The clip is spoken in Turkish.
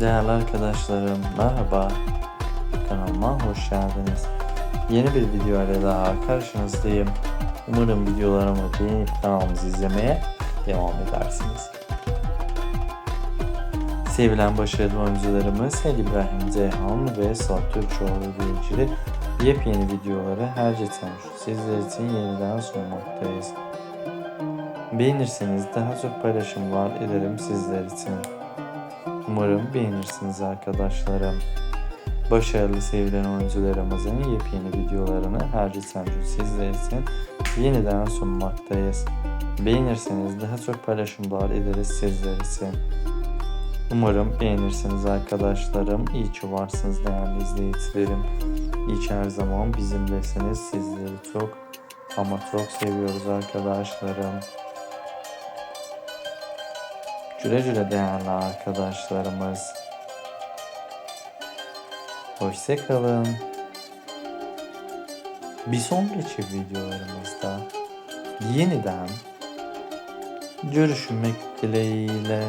Değerli arkadaşlarım merhaba. Kanalıma hoş geldiniz. Yeni bir video ile daha karşınızdayım. Umarım videolarımı beğenip kanalımızı izlemeye devam edersiniz. Sevilen başarılı oyuncularımız Halil İbrahim Ceyhan ve Suat Türkçoğlu ilgili yepyeni videoları her geçen sizler için yeniden sunmaktayız. Beğenirseniz daha çok paylaşımlar ederim sizler için. Umarım beğenirsiniz arkadaşlarım. Başarılı sevilen oyuncularımızın yepyeni videolarını her geçen gün sizler için yeniden sunmaktayız. Beğenirseniz daha çok paylaşımlar ederiz sizler için. Umarım beğenirsiniz arkadaşlarım. İyi ki varsınız değerli izleyicilerim. İyi ki her zaman bizimlesiniz. Sizleri çok ama çok seviyoruz arkadaşlarım. Güle güle değerli arkadaşlarımız. Hoşçakalın. Bir sonraki videolarımızda yeniden görüşmek dileğiyle.